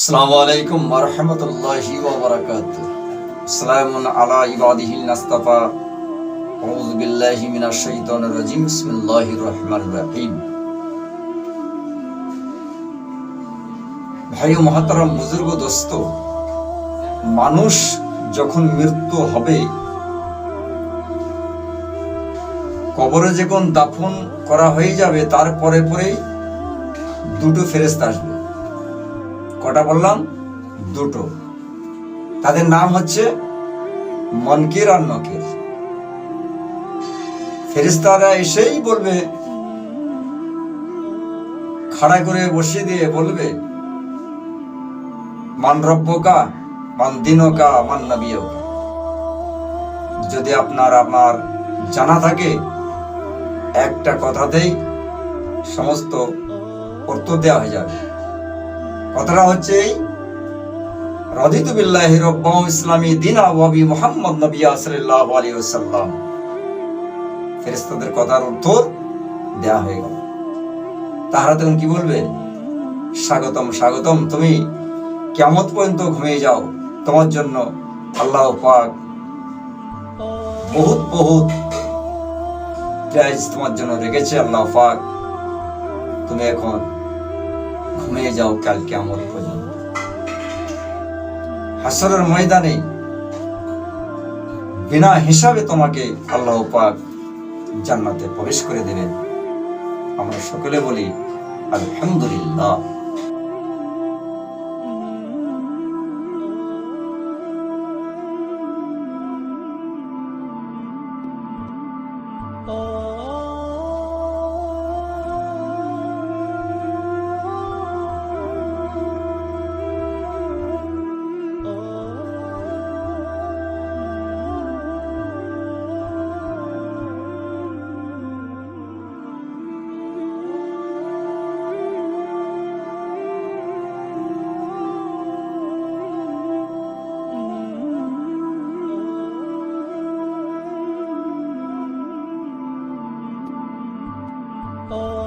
আসসালামু আলাইকুম সালামুন আলা আউযু বিল্লাহি মিনাশ শাইতানির বিসমিল্লাহির ভাই ও মহাতারাম, বুজুর্গ, দোস্ত, মানুষ যখন মৃত্যু হবে, কবরে যখন দাফন করা হয়ে যাবে তারপরে পরেই দুটো ফেরেস্তা আসবে। কটা বললাম? দুটো। তাদের নাম হচ্ছে মনকির আর নকির। ফেরিস্তারা এসেই বলবে, খাড়া করে বসিয়ে দিয়ে বলবে, মান রব্বকা, মান দিনকা, মান নবীয়কা। যদি আপনার আপনার জানা থাকে, একটা কথাতেই সমস্ত উত্তর দেওয়া হয়ে যাবে। কথাটা হচ্ছে রাদিতু বিল্লাহি রাব্বাম ইসলামী দিন আবি মুহাম্মদ নবী সাল্লাল্লাহু আলাইহি ওয়াসাল্লাম। ফেরেশতাদের কথার উত্তর দেয়া হয়ে গেল। তাহারা তখন কি বলবে? স্বাগতম স্বাগতম, তুমি কিয়ামত পর্যন্ত ঘুমিয়ে যাও। তোমার জন্য আল্লাহ পাক বহুত বহুত প্রাইজ তোমার জন্য রেখেছে আল্লাহ পাক। তুমি এখন যাও কালকে আমার পর্যন্ত। হাসরের ময়দানে বিনা হিসাবে তোমাকে আল্লাহ পাক জান্নাতে প্রবেশ করে দিলেন। আমরা সকলে বলি, আলহামদুলিল্লাহ। Oh. oh.